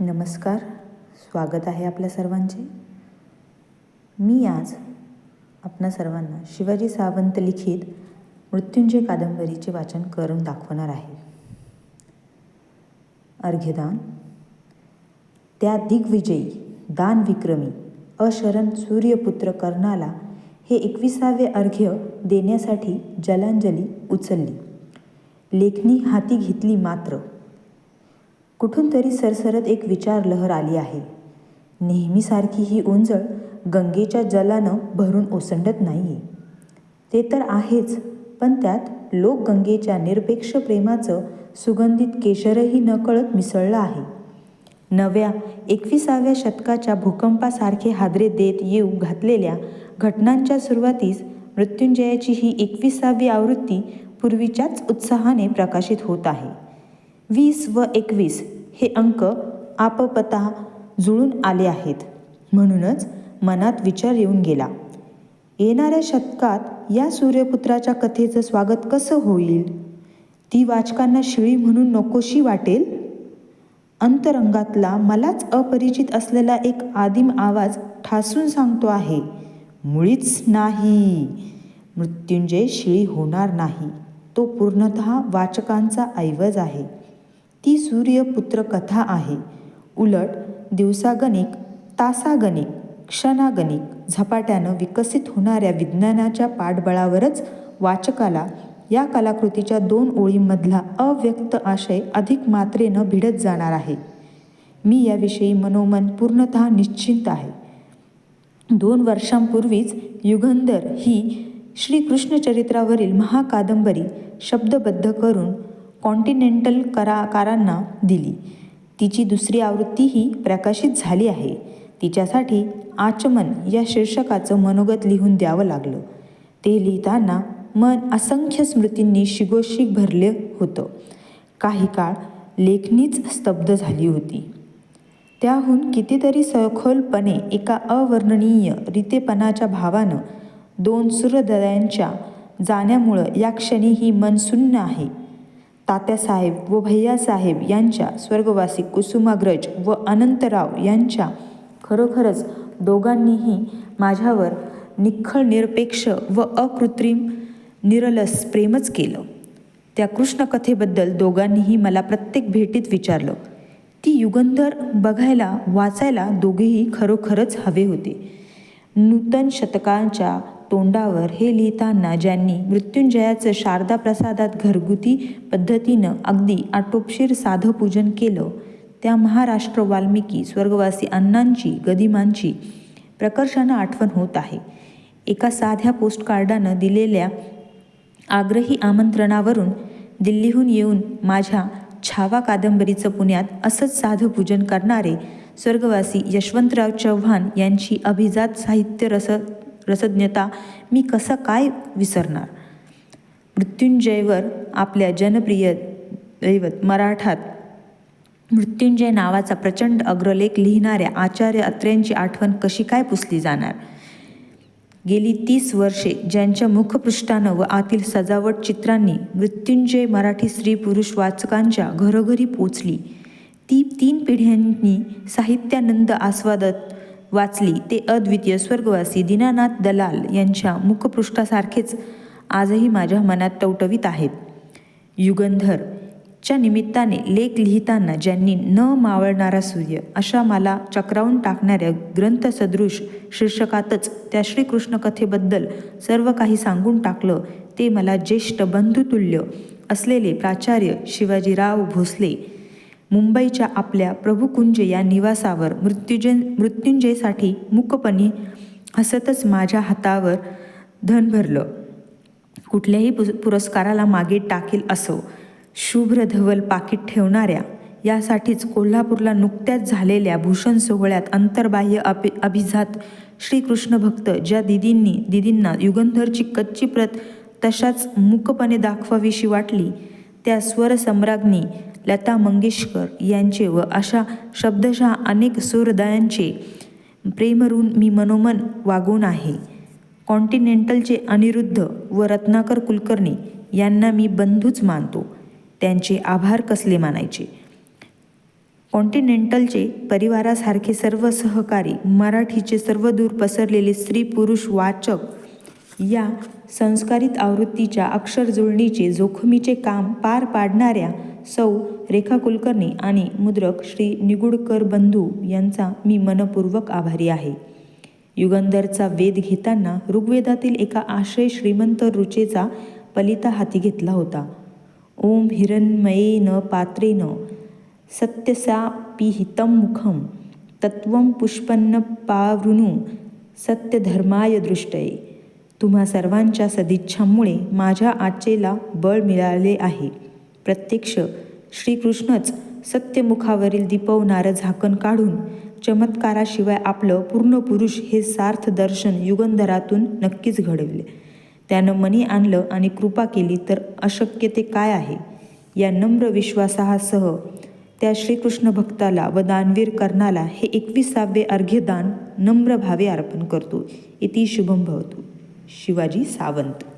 नमस्कार स्वागत आहे आपल्या सर्वांचे. मी आज आपणा सर्वांना शिवाजी सावंत लिखित मृत्युंजय कादंबरीचे वाचन करून दाखवणार आहे. अर्घ्यदान. त्या दिग्विजयी दानविक्रमी अशरण सूर्यपुत्र कर्णाला हे एकविसावे अर्घ्य देण्यासाठी जलांजली उचलली. लेखणी हाती घेतली मात्र कुठून तरी सरसरत एक विचार लहर आली आहे. नेहमीसारखी ही उंजळ गंगेच्या जलानं भरून ओसंडत नाही ते तर आहेच पण त्यात लोक गंगेच्या निरपेक्ष प्रेमाचं सुगंधित केशरही नकळत मिसळलं आहे. नव्या एकविसाव्या शतकाच्या भूकंपासारखे हादरे देत येऊ घातलेल्या घटनांच्या सुरुवातीस मृत्युंजयाची ही एकविसावी आवृत्ती पूर्वीच्याच उत्साहाने प्रकाशित होत आहे. वीस व एकवीस हे अंक आपपता जुळून आले आहेत. म्हणूनच मनात विचार येऊन गेला. येणाऱ्या शतकात या सूर्यपुत्राच्या कथेचं स्वागत कसं होईल? ती वाचकांना शिळी म्हणून नकोशी वाटेल? अंतरंगातला मलाच अपरिचित असलेला एक आदिम आवाज ठासून सांगतो आहे मुळीच नाही. मृत्युंजय शिळी होणार नाही. तो पूर्णत वाचकांचा ऐवज आहे. ती सूर्यपुत्र कथा आहे. उलट दिवसागणिक तासागणिक क्षणागणिक झपाट्यानं विकसित होणाऱ्या विज्ञानाच्या पाठबळावरच वाचकाला या कलाकृतीच्या दोन ओळींमधला अव्यक्त आशय अधिक मात्रेनं भिडत जाणार आहे. मी याविषयी मनोमन पूर्णत निश्चिंत आहे. दोन वर्षांपूर्वीच युगंधर ही श्रीकृष्णचरित्रावरील महाकादंबरी शब्दबद्ध करून कॉन्टिनेंटल कराकारांना दिली. तिची दुसरी आवृत्तीही प्रकाशित झाली आहे. तिच्यासाठी आचमन या शीर्षकाचं मनोगत लिहून द्यावं लागलं. ते लिहिताना मन असंख्य स्मृतींनी शिगोशिग भरले होतं. काही काळ लेखणीच स्तब्ध झाली होती. त्याहून कितीतरी सखोलपणे एका अवर्णनीय रितेपणाच्या भावानं दोन सूर्यदयांच्या जाण्यामुळं या क्षणी ही मन सुन्न आहे. तात्यासाहेब व भैयासाहेब यांच्या स्वर्गवासी कुसुमाग्रज व अनंतराव यांच्या खरोखरच दोघांनीही माझ्यावर निखळ निरपेक्ष व अकृत्रिम निरलस प्रेमच केलं. त्या कृष्णकथेबद्दल दोघांनीही मला प्रत्येक भेटीत विचारलं. ती युगंधर बघायला वाचायला दोघेही खरोखरच हवे होते. नूतन शतकांच्या तोंडावर हे लिहिताना ज्यांनी मृत्युंजयाचं शारदा प्रसादात घरगुती पद्धतीनं अगदी आटोपशीर साधं पूजन केलं त्या महाराष्ट्र वाल्मिकी स्वर्गवासी अण्णांची गदिमांची प्रकर्षानं आठवण होत आहे. एका साध्या पोस्टकार्डानं दिलेल्या आग्रही आमंत्रणावरून दिल्लीहून येऊन माझ्या छावा कादंबरीचं पुण्यात असंच साधं पूजन करणारे स्वर्गवासी यशवंतराव चव्हाण यांची अभिजात साहित्य रस रसज्ञता मी कसं काय विसरणार? मृत्युंजयवर आपल्या जनप्रिय दैवत मराठात मृत्युंजय नावाचा प्रचंड अग्रलेख लिहिणाऱ्या आचार्य अत्र्यांची आठवण कशी काय पुसली जाणार? गेली तीस वर्षे ज्यांच्या मुखपृष्ठानं व आतील सजावट चित्रांनी मृत्युंजय मराठी स्त्री पुरुष वाचकांच्या घरोघरी पोचली. ती तीन पिढ्यांनी साहित्यानंद आस्वादत वाचली. ते अद्वितीय स्वर्गवासी दीनानाथ दलाल यांच्या मुखपृष्ठासारखेच आजही माझ्या मनात टवटवीत आहेत. युगंधर च्या निमित्ताने लेख लिहिताना ज्यांनी न मावळणारा सूर्य अशा मला चक्रावून टाकणाऱ्या ग्रंथसदृश शीर्षकातच त्या श्रीकृष्ण कथेबद्दल सर्व काही सांगून टाकलं ते मला ज्येष्ठ बंधुतुल्य असलेले प्राचार्य शिवाजीराव भोसले मुंबईच्या आपल्या प्रभुकुंज या निवासावर मृत्युंजय मृत्युंजयसाठी मुकपणे हसतच माझ्या हातावर धन भरलं. कुठल्याही पुरस्काराला मागे टाकील असो. शुभ्र धवल पाकिट ठेवणाऱ्या यासाठीच कोल्हापूरला नुकत्याच झालेल्या भूषण सोहळ्यात अंतर्बाह्य अभि अभिजात श्रीकृष्ण भक्त ज्या दिदींनी दिदींना युगंधरची कच्ची प्रत तशाच मुकपणे दाखवावीशी वाटली त्या स्वरसम्राज्ञी लता मंगेशकर यांचे व अशा शब्दशः अनेक सूरदयांचे प्रेमरून मी मनोमन वागून आहे. कॉन्टिनेंटलचे अनिरुद्ध व रत्नाकर कुलकर्णी यांना मी बंधूच मानतो. त्यांचे आभार कसले मानायचे? कॉन्टिनेंटलचे परिवारासारखे सर्व सहकारी मराठीचे सर्वदूर पसरलेले स्त्री पुरुष वाचक या संस्कारित आवृत्तीच्या अक्षरजुळणीचे जोखमीचे काम पार पाडणाऱ्या सौ रेखा कुलकर्णी आणि मुद्रक श्री निगुडकर बंधू यांचा मी मनपूर्वक आभारी आहे. युगंधरचा वेध घेताना ऋग्वेदातील एका आश्रय श्रीमंत रुचेचा पलिता हाती घेतला होता. ओम हिरण्मयेन पात्रेन सत्यसा पिहितं मुखं तत्व पुष्पन्न पावृणू सत्यधर्माय दृष्टये. तुम्हा सर्वांच्या सदिच्छांमुळे माझ्या आचेला बळ मिळाले आहे. प्रत्यक्ष श्रीकृष्णच सत्यमुखावरील दिपवणारं झाकण काढून चमत्काराशिवाय आपलं पूर्ण पुरुष हे सार्थ दर्शन युगंधरातून नक्कीच घडविले. त्यानं मनी आणलं आणि कृपा केली तर अशक्य ते काय आहे? या नम्र विश्वासासह त्या श्रीकृष्ण भक्ताला व दानवीर कर्णाला हे एकविसावे अर्घ्यदान नम्र भावे अर्पण करतो. इति शुभम भवतो. शिवाजी सावंत.